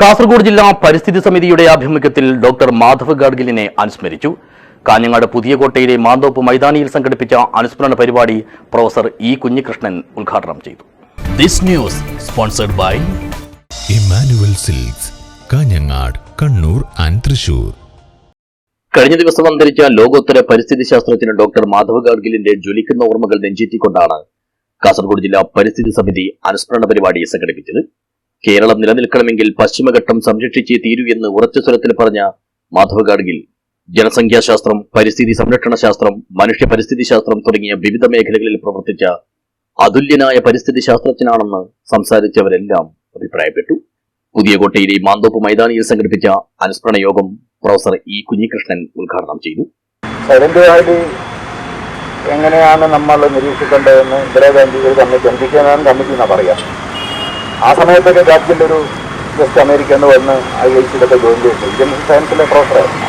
കാസർഗോഡ് ജില്ലാ പരിസ്ഥിതി സമിതിയുടെ ആഭിമുഖ്യത്തിൽ ഡോക്ടർ മാധവ് ഗാഡ്ഗിലിനെ അനുസ്മരിച്ചു. കാഞ്ഞങ്ങാട് പുതിയ കോട്ടയിലെ മാന്തോപ്പ് മൈതാനിയിൽ സംഘടിപ്പിച്ച അനുസ്മരണ പരിപാടി പ്രൊഫസർ ഇ കുഞ്ഞികൃഷ്ണൻ ഉദ്ഘാടനം ചെയ്തു. This news sponsored by Emmanuel silks Kanhangad Kannur and Thrissur. കഴിഞ്ഞ ദിവസം അന്തരിച്ച ലോകോത്തര പരിസ്ഥിതി ശാസ്ത്രജ്ഞൻ ഡോക്ടർ മാധവ് ഗാഡ്ഗിലിന്റെ ജ്വലിക്കുന്ന ഓർമ്മകൾ നെഞ്ചേറ്റിക്കൊണ്ടാണ് കാസർഗോഡ് ജില്ലാ പരിസ്ഥിതി സമിതി അനുസ്മരണ പരിപാടി സംഘടിപ്പിച്ചത്. കേരളം നിലനിൽക്കണമെങ്കിൽ പശ്ചിമഘട്ടം സംരക്ഷിച്ചേ തീരൂ എന്ന് ഉറച്ച സ്വരത്തിൽ പറഞ്ഞ മാധവ് ഗാഡ്ഗിൽ ജനസംഖ്യാശാസ്ത്രം പരിസ്ഥിതി സംരക്ഷണ ശാസ്ത്രം മനുഷ്യ പരിസ്ഥിതി ശാസ്ത്രം തുടങ്ങിയ വിവിധ മേഖലകളിൽ പ്രവർത്തിച്ച അതുല്യനായ പരിസ്ഥിതി ശാസ്ത്രജ്ഞനാണെന്ന് സംസാരിച്ചവരെല്ലാം അഭിപ്രായപ്പെട്ടു. പുതിയകോട്ടയിലെ മാന്തോപ്പ് മൈതാനിയിൽ സംഘടിപ്പിച്ച അനുസ്മരണ യോഗം പ്രൊഫസർ ഇ കുഞ്ഞികൃഷ്ണൻ ഉദ്ഘാടനം ചെയ്തു. എങ്ങനെയാണ് നമ്മൾ നിരീക്ഷിക്കേണ്ടതെന്ന് ഇന്ദിരാഗാന്ധി ഒരു കമ്മിറ്റി കമ്മിറ്റി എന്നാ പറയാം. ആ സമയത്തൊക്കെ ഗാഡ്ഗിൽ ഒരു ജസ്റ്റ് അമേരിക്കയിൽ നിന്ന് വന്ന് ഐ ഐ സിയിലൊക്കെ ജോയിൻ ചെയ്തു ഇന്ത്യൻ സയൻസിലെ പ്രൊഫസറായിരുന്നു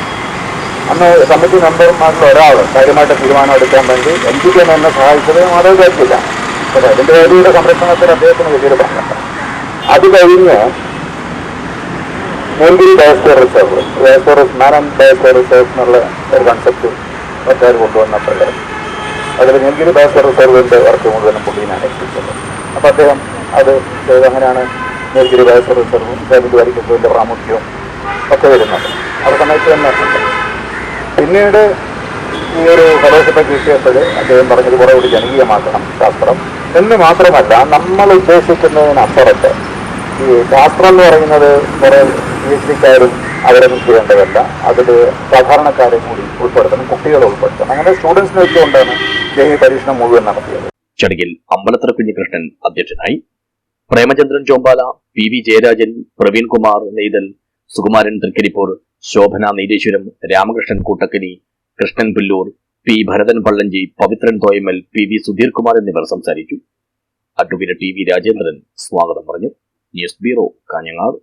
അന്ന് കമ്മിറ്റി മെമ്പർമാരിൽ ഒരാൾ കാര്യമായിട്ട് തീരുമാനം എടുക്കാൻ വേണ്ടി എം പി എന്നെ സഹായിച്ചത് മാധവ് ഗാഡ്ഗില്ല പക്ഷേ സൈലന്റ് വാലിയുടെ സംരക്ഷണത്തിൽ അദ്ദേഹത്തിന് വലിയൊരു പങ്കുണ്ട്. അത് കഴിഞ്ഞ് Nilgiri biosphere reserve biosphere man and biosphere reserve എന്നുള്ള ഒരു കൺസെപ്റ്റ് മറ്റാർ കൊണ്ടുവന്നപ്പോൾ അതിൽ നീലഗിരി ബയോസ്ഫിയർ റിസർവിന്റെ വർക്ക് മുഴുവനും പുള്ളിയാണ് എത്തിച്ചത് അപ്പോൾ അദ്ദേഹം അത് അങ്ങനെയാണ് നീലഗിരി വയസ് റിസർവും വലിയ പ്രാമുഖ്യവും ഒക്കെ വരുന്നത്. ആ സമയത്ത് തന്നെ പിന്നീട് ഈ ഒരു ഫെലോഷിപ്പ് കിട്ടിയപ്പോൾ അദ്ദേഹം പറഞ്ഞത് കുറേ കൂടി ജനകീയമാക്കണം ശാസ്ത്രം. എന്ന് മാത്രമല്ല നമ്മൾ ഉദ്ദേശിക്കുന്നതിനപ്പുറത്ത് ഈ ശാസ്ത്രം എന്ന് പറയുന്നത് കുറേ പി എച്ച് ഡിക്കാരും അവരൊന്നും ചെയ്യേണ്ടതല്ല അതിൽ സാധാരണക്കാരെ കൂടി ഉൾപ്പെടുത്തണം കുട്ടികളെ ഉൾപ്പെടുത്തണം. അങ്ങനെ സ്റ്റുഡൻസിനെ വെച്ചുകൊണ്ടാണ് ഈ പരീക്ഷണം മുഴുവൻ നടത്തിയത്. ചടങ്ങിൽ അമ്പലത്തറ കുഞ്ഞികൃഷ്ണൻ അധ്യക്ഷനായി Premachandran Chombala P V Jayarajan Praveen Kumar Neythal Sukumaran Trikaripur Shobhana Nileshwaram Ramakrishnan Koottakkani Krishnan Pullur P Bharathan Pallanchi Pavithran Thoyamal P V Sudheer Kumar എന്നിവർ സംസാരിച്ചു. അഡ്വക്കേറ്റ് ടി വി രാജേന്ദ്രൻ സ്വാഗതം പറഞ്ഞു. News bureau Kanhangad.